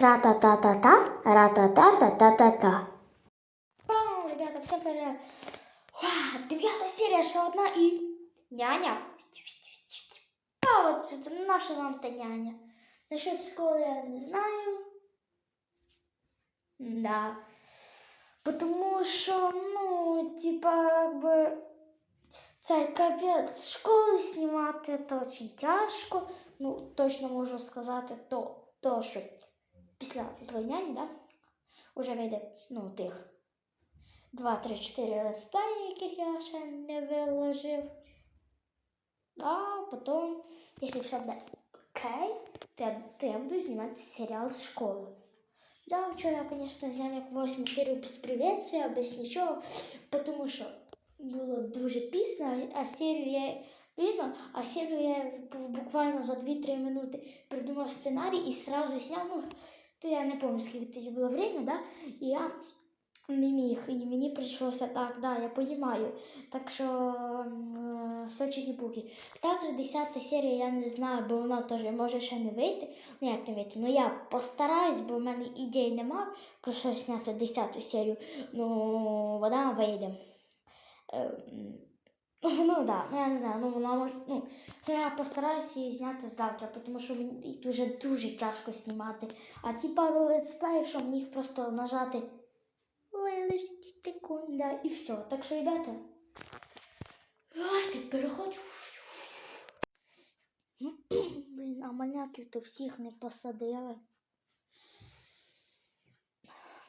Ра-та-та-та-та, ра-та-та-та-та-та-та. Вау, ребята, всем привет. Уа, девятая серия, ще одна і няня. А от сюди, наша вам та няня. Насчет школи я не знаю. Да. Потому що, ну, типа, якби, це капець школи знімати, це дуже тяжко. Ну, точно можу сказати, то, то що після злиняні, да, уже вийде, ну, тих 2, 3, 4 летсплеї, яких я ще не виложив. А потім, якщо все буде окей, то я, то я буду знімати серіал з школи. Да, вчора я, конечно, зняв як 8 серію без приветствия, без нічого, тому що було дуже пізно, а серію я видно, а серію я буквально за 2-3 минути придумав сценарій і сразу зняв. Ну, то я не пам'ятаю, скільки тоді було время, да? І я не міг, і мені прийшлося так, да, я розумію. Так що м, все чики-пуки. Також 10 серія я не знаю, бо вона теж може ще не вийти. Ну як не вийти? Ну я постараюсь, бо в мене ідей нема про що зняти 10 серію. Ну, вона вийде. Е, Ну да, ну я не знаю, ну вона може. Ну, я постараюся її зняти завтра, тому що мені дуже дуже тяжко знімати. А ті пару летсплеїв, що міг просто нажати вилежить секунда і все. Так що, ребята, давайте переходь. Блін, а маняків то всіх не посадили.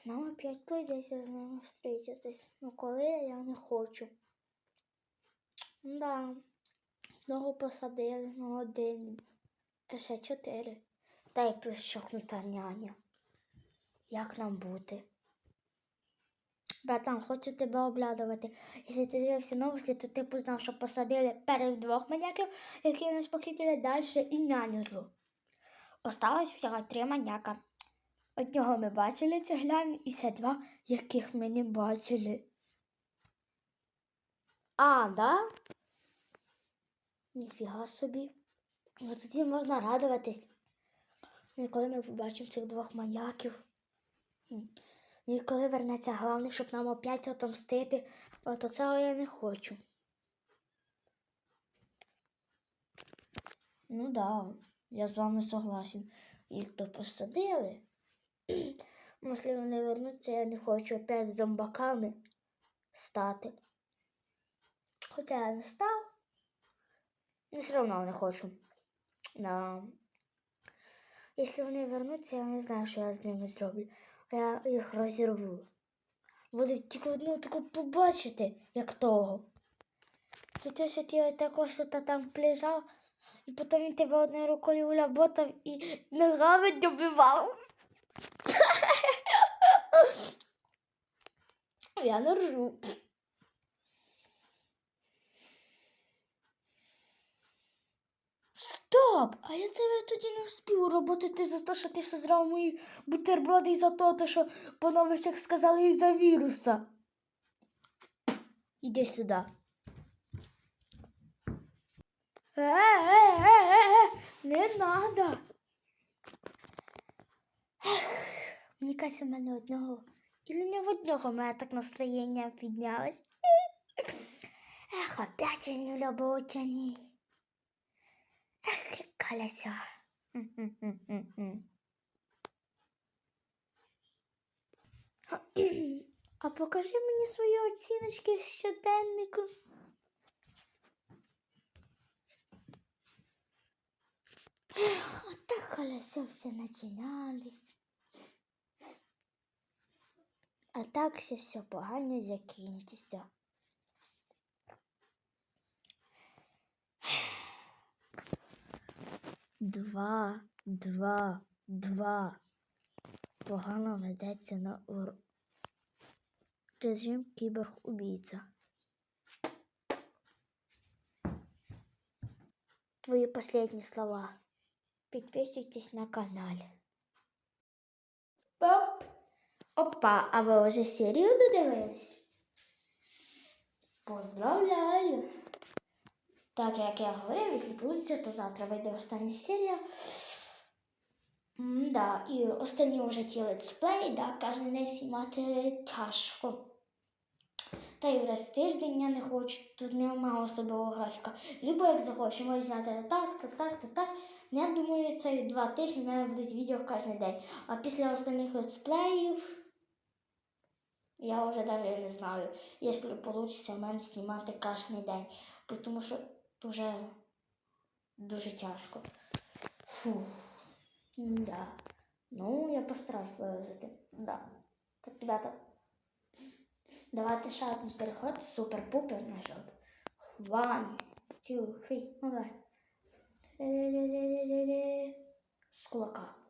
Нам опять прийдеться з ними зустрітися. Ну коли я не хочу. Да. Одного посадили, ну один. Ще чотири. Та й плюс чокнута няня. Як нам бути? Братан, хочу тебе облядувати. Якщо ти дивився новості, то ти познав, що посадили перед двох маньяків, які нас похитили далі і няню злу. Осталось всього три маньяка. Одного ми бачили цегляні і ще два, яких ми не бачили. А, да? Ніфіга собі. Ну тоді можна радуватись. Ну, і коли ми побачимо цих двох маньяків. М. Ну і коли вернеться головне, щоб нам опять отомстити, от цього я не хочу. Ну да, я з вами согласен. Їх то посадили. Якщо вони вернуться, я не хочу опять зомбаками стати. Хоча я не став. Ну, все одно не хочу. Да. Якщо вони вернуться, я не знаю, що я з ними зроблю. Я їх розірву. Буду тільки одну таку побачити, як того. Це те, що ти також та там лежав, і потім він тебе одною рукою уляботав і ногами добивав. Я не ржу. Стоп! А я тебе тоді не вспів роботити за те, що ти созрав мої бутерброди і за те, що по новостях сказали із-за віруса. Іди сюди. Е-е-е-е-е, не надо. Ех, Мені кажеться, в мене одного. Или не в одного в мене так настроєння піднялось. Ех, опять вони в роботяні. Ех, колеса. А покажи мені свої оціночки з щоденнику. Ех, А так колеса все начинались. А так все, все погано закінчиться. Два, два, два. Погано ведеться на ур... режим кіборг-убійця. Твої последні слова. Підписуйтесь на каналі. Оп! Опа, а ви вже серію додивились? Поздравляю! Так, як я говорив, якщо вийде, то завтра вийде остання серія. Да, і останні вже ті летсплеї, да, кожен день знімати тяжко. Та й раз в тиждень я не хочу, тут немає особливого графіка. Любо як захочу, можу знати так, то так, то так. Я думаю, це два тижні в мене будуть відео кожен день. А після останніх летсплеїв я вже навіть не знаю, якщо вийде в мене знімати кожен день. Тому що дуже, дуже тяжко. Фух. Да. Ну, я постараюсь вилазити. Да. Так, ребята, давайте ще один переход. Супер-пупер на жовт. One, two, three, давай. З кулака.